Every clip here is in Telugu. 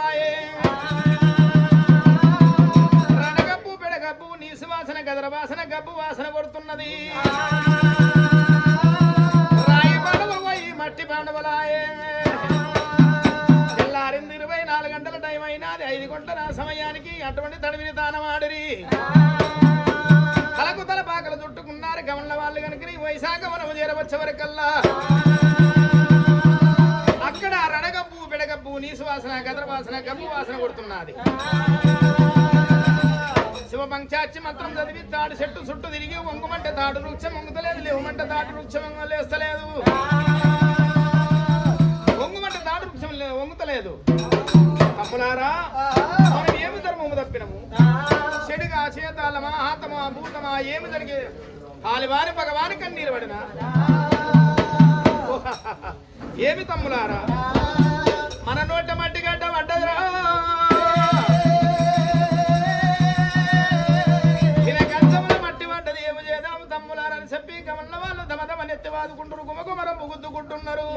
అయిపాయే రణగబ్బు పెడగబ్బు నీసు వాసన గదర వాసన గబ్బు వాసన కొడుతున్నది. రాయి పండుగ మట్టి పండుగలాయే తెల్లారింది ఇరవై నాలుగు గంటల టైం అయినాది. ఐదు గంటల సమయానికి అటువంటి తడివిని తానమాడిరి తలకు తల పాకలు చుట్టుకున్నారు. గమల వాళ్ళు కనుక వైశాఖ వనము చేరవచ్చే వరకల్లా పువ్వు నీసు వాసన గదర వాసన గమ్ము వాసన కొడుతున్నది. శివపంచాచి మంత్రం చదివి తాడు చెట్టు చుట్టూ తిరిగి వంగుమంటే తాడు వృక్షం వంగుతలేదు లేవమంటే తాడు వృక్షం వంగలేస్తలేదు వంగుమంటే తాడు వృక్షం వంగుతలేదు. తప్పులారా మనం ఏమి ధర్మము తప్పినము? చెడుగా చేతాలమా ఆతమా భూతమా ఏమి జరిగే? కాలివారి భగవాని కన్నీరు పడినా? ఏమి తమ్ములారా? మన నోట మట్టి గడ్డ పడ్డదురా ఈయన కంచముల మట్టి పడ్డది ఏమి చేద్దాం తమ్ములారని చెప్పి గమన్న వాళ్ళు తమ తమ నెత్తి వాదుకుంటారు గుమగుమరం ముగుద్దుకుంటున్నారు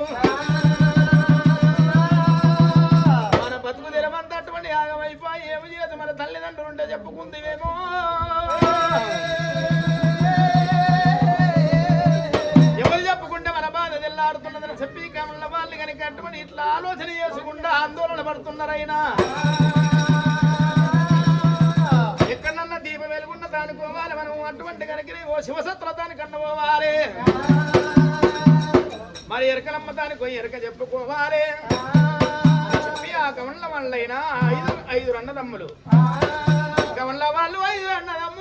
మన బతుకు తెరమంతా అటువంటి ఆగమైపోయి ఏమి చేయదు మన తల్లిదండ్రులు ఉంటే చెప్పుకుందివేమో. కమల వాళ్ళు ఇట్లా ఆలోచన చేసుకుంటా ఆందోళన పడుతున్నారైనా ఎక్కడన్నా దీపం వెలుగున్న దాని పోవాలి మనం అటువంటి కనుకనే ఓ శివసత్ర దానికి పోవాలి. మరి ఎరకలమ్మ దానికి పోయి ఎరక చెప్పుకోవాలి. చెప్పి ఆ గమన్ల వాళ్ళైనా ఐదు ఐదు అన్నదమ్ములు. గమన్ల వాళ్ళు ఐదు అన్నదమ్ములు.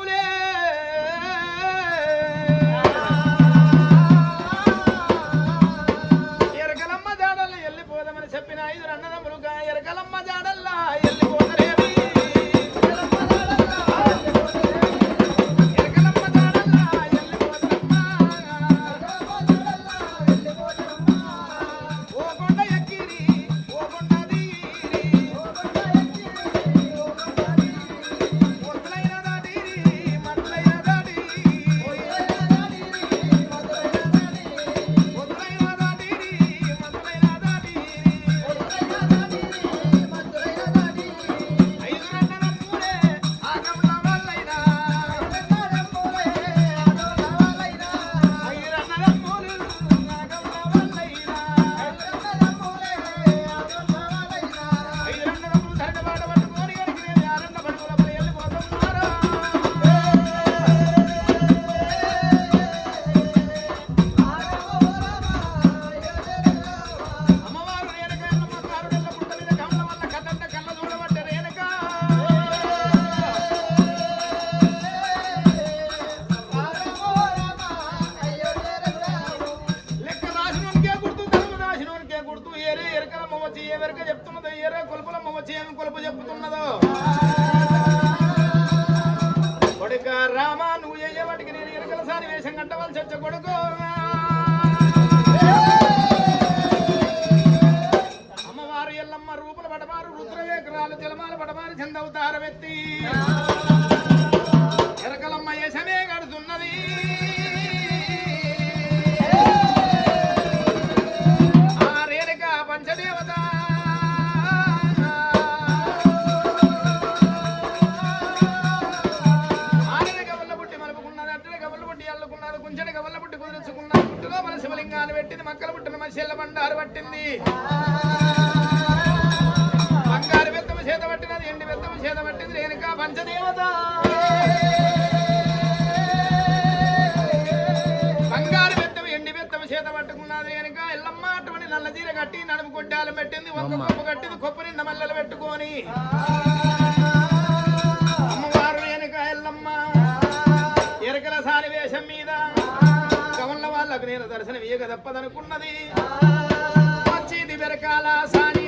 కొలుపులమ్మ కొలుపు చెప్పుతున్నదో? కొడుక రామా నువ్వు చేయబడికి నేను ఎరకల సారి వేషం కట్టవలసి వచ్చే కొడుకు? అమ్మవారు ఎల్లమ్మ రూపుల పడవారు రుద్రవేకరాలు జలమాల పడవారు చెందవుతారు వ్యక్తి. మక్కల పుట్టిన మత్స్యల బండారు పట్టింది. బంగారు బెత్తము చేత పట్టినది ఎండి బెత్తము చేత పట్టింది రేణుక పంచదేవత. బంగారు బెత్తము ఎండి బెత్తము చేత పట్టుకున్నది రేణుక. ఎల్లమ్మ అటువంటి నల్ల చీర కట్టి నడుము కొట్టాలు పెట్టింది ఒక కొప్పు కట్టింది కొప్పు నిండా మల్లెలు పెట్టుకొని. నేను దర్శనం ఇయ్యక తప్పదనుకున్నది వచ్చింది వెరకాల సాని